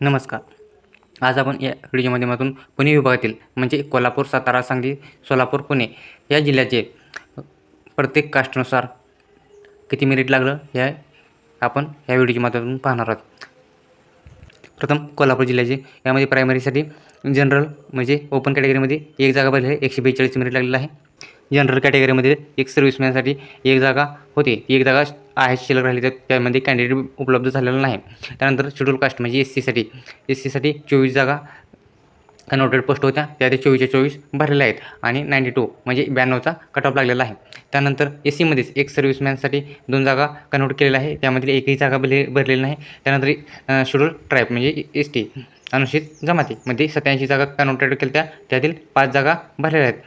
नमस्कार. आज आपण या व्हिडिओच्या माध्यमातून पुणे विभागातील म्हणजे कोल्हापूर सातारा सांगली सोलापूर पुणे या जिल्ह्याचे प्रत्येक कास्टनुसार किती मेरिट लागलं हे आपण या व्हिडिओच्या माध्यमातून पाहणार आहोत. प्रथम कोल्हापूर जिल्ह्याचे यामध्ये प्रायमरीसाठी जनरल म्हणजे ओपन कॅटेगरीमध्ये एक जागा भरली आहे एकशे बेचाळीस मेरिट लागलेलं आहे. जनरल कॅटेगरीमध्ये एक सर्व्हिसमॅनसाठी एक जागा होती एक जागा आहे शिल्लक राहिली तर त्यामध्ये कॅन्डिडेट उपलब्ध झालेला नाही. त्यानंतर शेड्यूल कास्ट म्हणजे एस सीसाठी एस सीसाठी चोवीस जागा कन्वर्टेड पोस्ट होत्या. त्यामध्ये चोवीसच्या चोवीस भरलेल्या आहेत. आणि नाईंटी टू म्हणजे ब्याण्णवचा कट ऑफ लागलेला आहे. त्यानंतर एस सीमध्येच एक सर्व्हिसमॅनसाठी दोन जागा कन्वर्ट केलेल्या आहे त्यामधील एकही जागा भरले भरलेली नाही. त्यानंतर शेड्यूल ट्राईब म्हणजे एस टी अनुसूचित जमातीमध्ये सत्याऐंशी जागा कन्वर्टेड केल्या. त्या त्यातील पाच जागा भरलेल्या आहेत.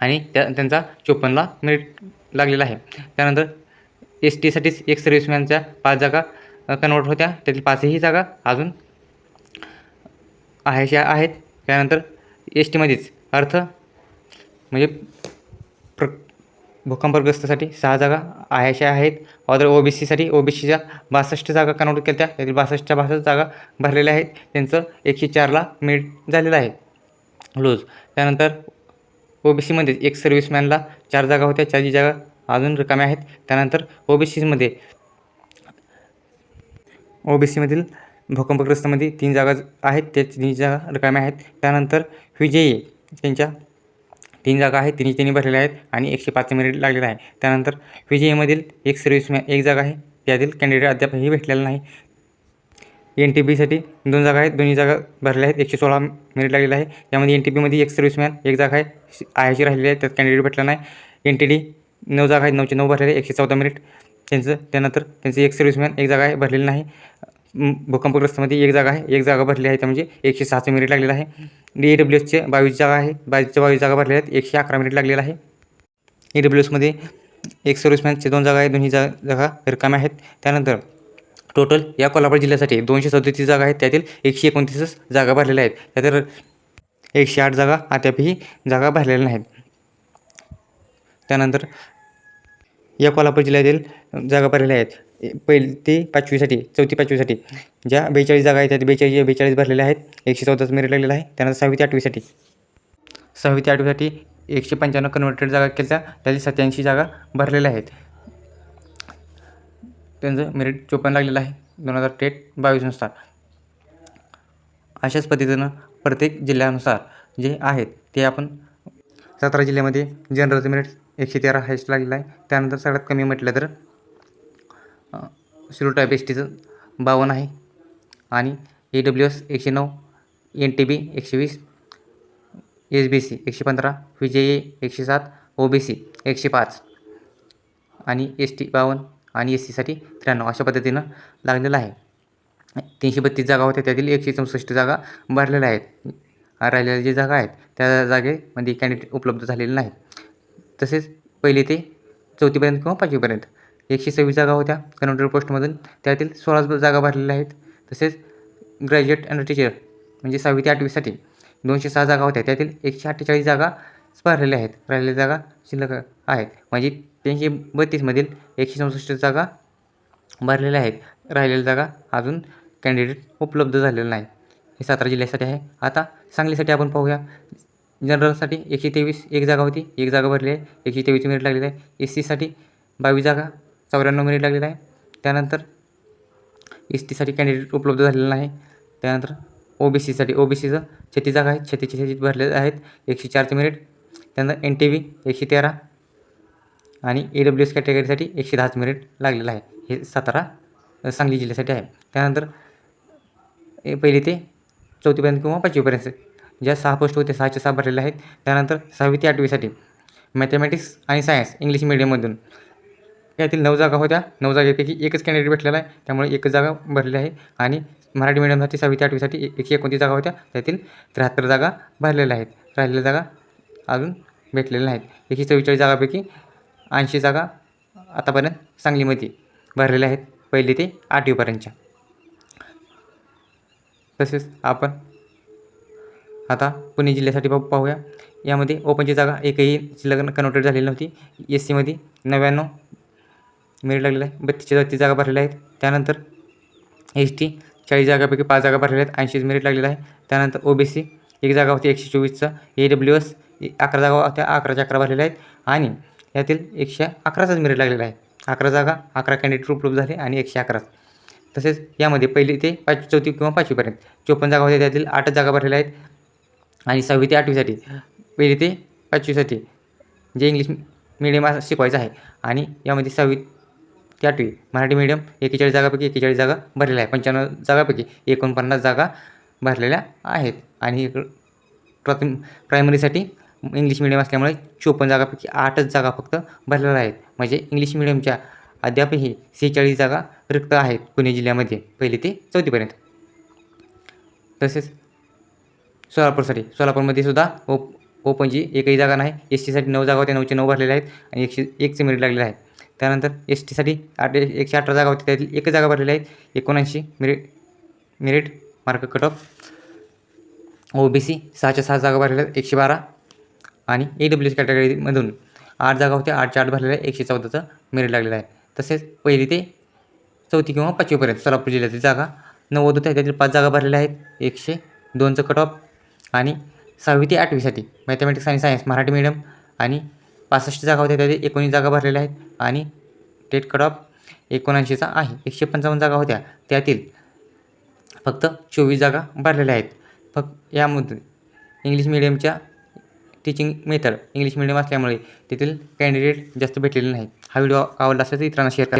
आणि त्या त्यांचा चोपन्नला मेरिट लागलेला आहे. त्यानंतर एस टीसाठीच एक सर्व्हिसमॅनच्या पाच जागा कन्वर्ट होत्या. त्यातील पाचही जागा अजून आहेशा आहेत. त्यानंतर एस टीमध्येच अर्थ म्हणजे प्र भूकंपग्रस्तासाठी सहा जागा आहेशा आहेत. ऑदर ओ बी सीसाठी ओ बी सीच्या बासष्ट जागा कन्वर्ट केल्या. त्यातील बासष्टच्या बासष्ट जागा भरलेल्या आहेत. त्यांचं एकशे चारला मेरिट झालेलं आहे. लूज त्यानंतर ओ बी सीमध्येच एक सर्व्हिसमॅनला चार जागा होत्या. चारही जागा अजून रिकाम्या आहेत. त्यानंतर ओ बी सीमध्ये ओ बी सीमधील भूकंपग्रस्तामध्ये तीन जागा आहेत त्या तिन्ही जागा रिकाम्या आहेत. त्यानंतर विजयी त्यांच्या तीन जागा आहेत तिन्ही तिन्ही भरलेल्या आहेत आणि एकशे पाच मिनिट लागलेलं आहे. त्यानंतर विजयीमधील एक सर्व्हिसमॅन एक जागा आहे. त्यातील कॅन्डिडेट अद्यापही भेटलेला नाही. एन टी बीसाठी दोन जागा आहेत दोन्ही जागा भरलेल्या आहेत एकशे सोळा मिनिट लागलेलं आहे. त्यामध्ये एन टी बीमध्ये एक सर्व्हिसमॅन एक जागा आहे. आयची राहिलेली आहे त्यात कॅन्डिडेट भेटला नाही. एन टी डी नऊ जागा आहेत नऊचे नऊ भरलेले एकशे चौदा मिनिट त्यांचं. त्यानंतर त्यांचं एक सर्व्हिसमॅन एक जागा आहे भरलेली नाही. भूकंपग्रस्तमध्ये एक जागा आहे एक जागा भरली आहे त्या म्हणजे एकशे सहाचं मिनिट लागलेलं आहे. डी ए डब्ल्यू एसचे बावीस जागा आहे बावीसच्या बावीस जागा भरलेल्या आहेत एकशे अकरा मिनिट लागलेलं आहे. ए डब्ल्यू एसमध्ये एक सर्व्हिसमॅनचे दोन जागा आहे दोन्ही जा जागा रिकाम्या आहेत. त्यानंतर टोटल या कोल्हापूर जिल्ह्यासाठी दोनशे सदतीस जागा आहेत त्यातील एकशे एकोणतीसच जागा भरलेल्या आहेत. त्यातील एकशे आठ जागा अद्यापही जागा भरलेल्या नाहीत. त्यानंतर या कोल्हापूर जिल्ह्यातील जागा भरलेल्या आहेत. पहिली ते पाचवीसाठी चौथी पाचवीसाठी ज्या बेचाळीस जागा आहेत त्या बेचाळीस बेचाळीस भरलेल्या आहेत. एकशे चौदाच मेरिट लागलेला आहे. त्यानंतर सहावी ते आठवीसाठी. सहावी ते आठवीसाठी एकशे पंच्याण्णव कन्व्हर्टेड जागा केल्या. त्यातील सत्याऐंशी जागा भरलेल्या आहेत. त्यांचं मेरिट चोपन्न लागलेलं आहे. दोन हजार टेट बावीसनुसार अशाच पद्धतीनं प्रत्येक जिल्ह्यानुसार जे आहेत ते आपण सातारा जिल्ह्यामध्ये जनरलचं मेरिट एकशे तेरा हायस्ट लागलेला आहे. त्यानंतर सगळ्यात कमी म्हटलं तर शिरूर टाईप एस टीचं बावन्न आहे. आणि ए डब्ल्यू एस एकशे नऊ एन टी बी एकशे वीस एस बी सी एकशे पंधरा व्ही जे ए एकशे सात ओ बी सी एकशे पाच आणि एस टी बावन्न आणि एस सीसाठी त्र्याण्णव अशा पद्धतीनं लागलेलं आहे. तीनशे बत्तीस जागा होत्या. त्यातील एकशे चौसष्ट जागा भरलेल्या आहेत. राहिलेल्या जे जागा आहेत त्या जागेमध्ये म्हणजे कॅन्डिडेट उपलब्ध झालेले नाहीत. तसेच पहिली ते चौथीपर्यंत किंवा पाचवीपर्यंत. एकशे सव्वीस जागा होत्या. कन्वर्टर पोस्टमधून त्यातील सोळा जागा भरलेल्या आहेत. तसेच ग्रॅज्युएट अँड टीचर म्हणजे सहावी ते आठवीसाठी दोनशे सहा जागा होत्या. त्यातील एकशे अठ्ठेचाळीस जागा भरलेल्या आहेत. राहिलेल्या जागा शिल्लक आहेत. म्हणजे तीनशे बत्तीसमधील एकशे चौसष्ट जागा भरलेल्या आहेत. राहिलेल्या जागा अजून कॅन्डिडेट उपलब्ध झालेलं नाही हे सातारा जिल्ह्यासाठी आहे. आता सांगलीसाठी आपण पाहूया. जनरलसाठी एकशे तेवीस एक जागा होती एक जागा भरली आहे एकशे तेवीस मिनिट लागलेलं आहे. एस सीसाठी बावीस जागा चौऱ्याण्णव मिनिट लागलेलं आहे. त्यानंतर एस टीसाठी कॅन्डिडेट उपलब्ध झालेलं नाही. त्यानंतर ओ बी सीसाठी ओ बी सीचं छत्तीस जागा आहेत छत्तीस छत्तीस भरलेले आहेत एकशे चारचे मिनिट त्यानंतर एन टी व्ही एकशे तेरा आणि ए डब्ल्यू एस कॅटेगरीसाठी एकशे दहाच मिनिट लागलेलं आहे. हे सातारा सांगली जिल्ह्यासाठी आहे. त्यानंतर ए पहिली ते चौथीपर्यंत किंवा पाचवीपर्यंत ज्या सहा पोस्ट होते सहाचे सहा भरलेले आहेत. त्यानंतर सहावी ते आठवीसाठी मॅथमॅटिक्स आणि सायन्स इंग्लिश मिडियममधून यातील नऊ जागा होत्या. नऊ जागेपैकी एकच कॅन्डिडेट भेटलेला आहे. त्यामुळे एकच जागा भरलेली आहे. आणि मराठी मिडियमसाठी सहावी ते आठवीसाठी एकशे एकोणतीस जागा होत्या. त्यातील त्र्याहत्तर जागा भरलेल्या आहेत. राहिलेल्या जागा अजून भेटलेल्या नाहीत. एकशे चव्वेचाळीस जागापैकी ऐंशी जागा आतापर्यंत सांगलीमध्ये भरलेल्या आहेत. पहिली ते आठवीपर्यंतच्या. तसेच आपण आता पुणे जिल्ह्यासाठी पाहू पाहूया. यामध्ये ओपनची जागा एकही शिल्लक कन्वर्टेड झालेली नव्हती. एस सीमध्ये नव्याण्णव मेरिट लागलेला आहे बत्तीसच्या बत्तीस जागा भरलेल्या आहेत. त्यानंतर एस टी चाळीस जागापैकी पाच जागा भरलेल्या आहेत. ऐंशीच मेरिट लागलेलं आहे. त्यानंतर ओ बी सी एक जागा होती एकशे चोवीसचा. ए डब्ल्यू एस अकरा जागा होत्या. अकराच्या अकरा भरलेल्या आहेत. आणि यातील एकशे अकराचाच मेरिट लागलेला आहे. अकरा जागा अकरा कॅन्डिडेट उपलब्ध झाले आणि एकशे अकरा तसेच यामध्ये पहिली ते पाचवी चौथी किंवा पाचवीपर्यंत. चोपन्न जागा होत्या. त्यातील आठच जागा भरलेल्या आहेत. आणि सहावी ते आठवीसाठी पहिली ते पाचवीसाठी जे इंग्लिश मिडियम शिकवायचं आहे. आणि यामध्ये सहावी ते आठवी मराठी मिडियम एकेचाळीस जागापैकी एकेचाळीस जागा भरलेल्या आहे पंच्याण्णव जागापैकी एकोणपन्नास जागा भरलेल्या आहेत. आणि इकडं प्रायमरीसाठी इंग्लिश मिडियम असल्यामुळे चोपन्न जागापैकी आठच जागा फक्त भरलेल्या आहेत. म्हणजे इंग्लिश मिडियमच्या अद्यापही सेहेचाळीस जागा रिक्त आहेत पुणे जिल्ह्यामध्ये पहिली ते चौथीपर्यंत तसेच सोलापूरसाठी. सोलापूरमध्ये सुद्धा ओप ओपनची एकही जागा नाही. एस टीसाठी नऊ जागा होत्या नऊचे नऊ भरलेल्या आहेत आणि एकशे एकचे मेरिट लागलेलं आहे त्यानंतर एस टीसाठी आठ एकशे अठरा जागा होत्या त्यातील एकच जागा भरलेल्या आहेत. एकोणऐंशी merit merit mark cut off O B C सहाच्या सहा जागा भरलेल्या आहेत एकशे बारा. आणि ए डब्ल्यू एस कॅटेगरीमधून आठ जागा होत्या आठच्या आठ भरलेल्या आहेत एकशे चौदाचं मेरिट लागलेलं आहे. तसेच पहिली ते चौथी किंवा पाचवीपर्यंत सोलापूर जिल्ह्यातील जागा नव्वद होत्या त्यातील पाच जागा भरलेल्या आहेत. एकशे दोनचं कट ऑफ आणि सहावी ते आठवीसाठी मॅथमॅटिक्स आणि सायन्स मराठी मीडियम आणि पासष्ट जागा होत्या त्यातील एकोणीस जागा भरलेल्या आहेत आणि टेट कट ऑफ एकोणऐंशीचा आहे. एकशे पंचावन्न जागा होत्या. त्यातील फक्त चोवीस जागा भरलेल्या आहेत. फक्त यामध्ये इंग्लिश मिडियमच्या टीचिंग मेथड इंग्लिश मिडियम असल्यामुळे तेथील कॅन्डिडेट जास्त भेटलेले नाही हा व्हिडिओ आवडला असेल तर इतरांना शेअर करा.